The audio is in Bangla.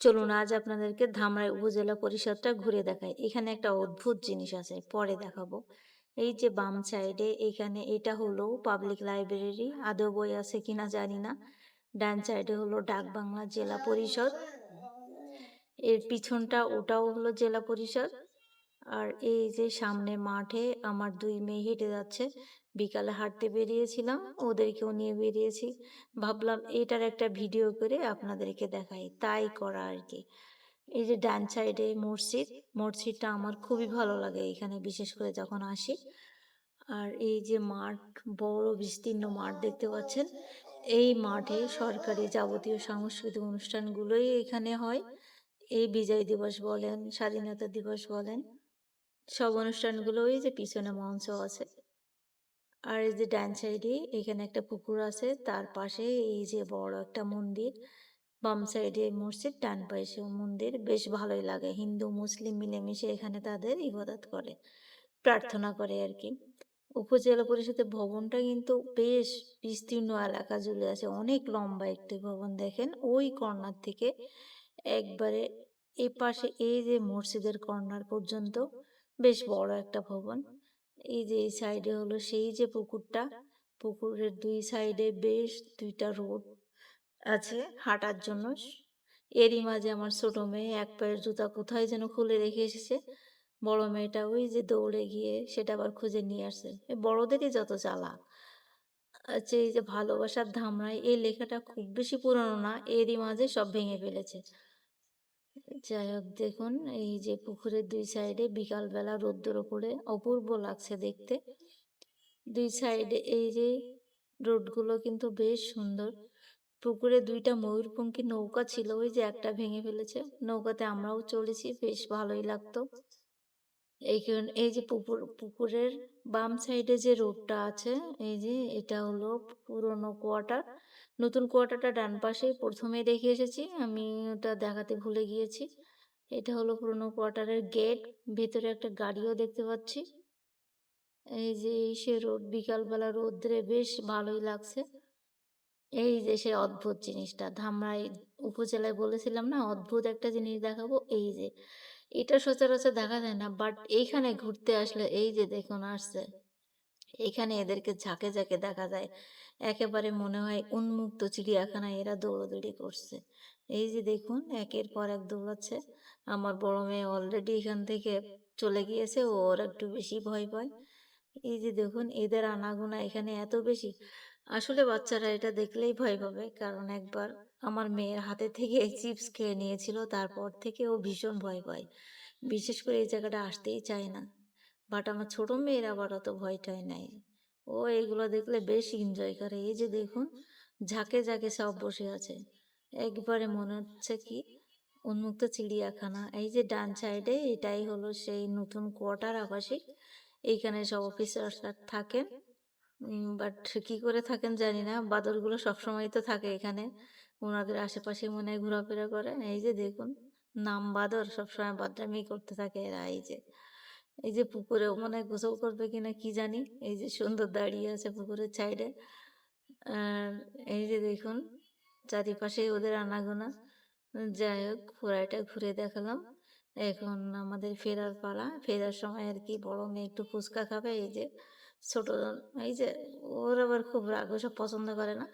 চলুন আজ আপনাদেরকে ধামরাই উপজেলা পরিষদটা ঘুরে দেখাই। এখানে একটা অদ্ভুত জিনিস আছে পরে দেখাবো। এই যে বাম সাইডে এখানে এটা হলো পাবলিক লাইব্রেরি আদৌ বই আছে কিনা জানি না। ডান সাইডে হলো ডাক বাংলা জেলা পরিষদ। এর পিছনটা ওটাও হলো জেলা পরিষদ। আর এই যে সামনে মাঠে আমার দুই মেয়ে হেঁটে যাচ্ছে। বিকালে হাঁটতে বেরিয়েছিলাম, ওদেরকেও নিয়ে বেরিয়েছি। ভাবলাম এটার একটা ভিডিও করে আপনাদেরকে দেখাই, তাই করা আর কি। এই যে ডান সাইডে মসজিদ, মসজিদটা আমার খুবই ভালো লাগে এখানে, বিশেষ করে যখন আসি। আর এই যে মাঠ, বড় বিস্তীর্ণ মাঠ দেখতে পাচ্ছেন, এই মাঠে সরকারি যাবতীয় সাংস্কৃতিক অনুষ্ঠানগুলোই এখানে হয়। এই বিজয় দিবস বলেন, স্বাধীনতা দিবস বলেন, সব অনুষ্ঠানগুলো ওই যে পিছনে মঞ্চ আছে। আর এই যে ডান সাইডে এখানে একটা পুকুর আছে, তার পাশে এই যে বড় একটা মন্দির। বাম সাইডে মসজিদ, ডান পাশে মন্দির। বেশ ভালোই লাগে। হিন্দু, মুসলিম মিলেমিশে এখানে তাদের ইবাদত করে, প্রার্থনা করে আর কি। উপজেলা পরিষদের ভবনটা কিন্তু বেশ বিস্তীর্ণ এলাকা জুড়ে আছে। অনেক লম্বা একটি ভবন, দেখেন। ওই কর্নার থেকে একবারে এই পাশে এই যে মসজিদের কর্নার পর্যন্ত বেশ বড় একটা ভবন। এই যে এই সাইডে হলো সেই যে পুকুরটা, পুকুরের দুই সাইডে বেশ দুইটা রোড আছে হাঁটার জন্য। এরই মাঝে আমার ছোট মেয়ে এক পায়ের জুতা কোথায় যেন খুলে রেখে এসেছে। বড় মেয়েটা ওই যে দৌড়ে গিয়ে সেটা আবার খুঁজে নিয়ে আসছে। বড়দেরই যত চালাক। আচ্ছা এই যে ভালোবাসার ধামরাই, এই লেখাটা খুব বেশি পুরনো না, এরই মাঝে সব ভেঙে ফেলেছে। যাই হোক দেখুন এই যে পুকুরের দুই সাইডে বিকালবেলা রোদ্দুর ওপরে অপূর্ব লাগছে দেখতে। দুই সাইডে এই যে রোডগুলো কিন্তু বেশ সুন্দর। পুকুরে দুইটা ময়ূরপঙ্খী নৌকা ছিল ওই যে একটা ভেঙে ফেলেছে। নৌকাতে আমরাও চলেছি বেশ ভালোই লাগতো। এই কারণ এই যে পুকুর পুকুরের বাম সাইডে যে রোডটা আছে এই যে এটা হলো পুরনো কোয়ার্টার। নতুন কোয়ার্টারটা ডান পাশে প্রথমে দেখে এসেছি, আমি ওটা দেখাতে ভুলে গিয়েছি। এটা হলো পুরনো কোয়ার্টারের গেট, ভেতরে একটা গাড়িও দেখতে পাচ্ছি। এই যে সে রোদ বিকালবেলা রোদ্রে বেশ ভালোই লাগছে। এই যে সে অদ্ভুত জিনিসটা, ধামরাই উপজেলায় বলেছিলাম না, অদ্ভুত একটা জিনিস দেখাবো, এই যে। এটা সচরাচর দেখা যায় না, বাট এইখানে ঘুরতে আসলে এই যে দেখুন, আসছে। এখানে এদেরকে ঝাঁকে ঝাঁকে দেখা যায়। একেবারে মনে হয় উন্মুক্ত চিড়িয়াখানায় এরা দৌড়াদৌড়ি করছে। এই যে দেখুন, একের পর এক দৌড়াচ্ছে। আমার বড় মেয়ে অলরেডি এখান থেকে চলে গিয়েছে ওর একটু বেশি ভয় পায়। এই যে দেখুন, এদের আনাগোনা এখানে এত বেশি। আসলে বাচ্চারা এটা দেখলেই ভয় পাবে। কারণ একবার আমার মেয়ের হাতে থেকে চিপস খেয়ে নিয়েছিল, তারপর থেকে ও ভীষণ ভয় পায়। বিশেষ করে এই জায়গাটা আসতেই চায় না। বাট আমার ছোট মেয়ের আবার অত ভয়টাই নাই। ও এগুলো দেখলে বেশ এনজয় করে। এই যে দেখুন, ঝাঁকে ঝাঁকে সব বসে আছে। একবারে মনে হচ্ছে কি উন্মুক্ত চিড়িয়াখানা। এই যে ডান সাইডে এটাই হলো সেই নতুন কোয়ার্টার আবাসিক। এইখানে সব অফিসাররা থাকেন। বাট কি করে থাকেন জানি না। বাদরগুলো সবসময় তো থাকে এখানে। ওনাদের আশেপাশে মনে হয় ঘোরাফেরা করে এই যে দেখুন, নাম বাদর সবসময় বাদরামি করতে থাকে এরা। এই যে এই যে পুকুরে মনে হয় গোসল করবে কিনা কি জানি, এই যে সুন্দর দাঁড়িয়ে আছে পুকুরের সাইডে। আর এই যে দেখুন চারিপাশে ওদের আনাগোনা। যাই হোক ঘোরাটা ঘুরে দেখালাম। এখন আমাদের ফেরার পালা। ফেরার সময় আর কি বড় মেয়ে একটু ফুচকা খাবে, এই যে ছোট, এই যে ওর আবার খুব রাগ সব পছন্দ করে না।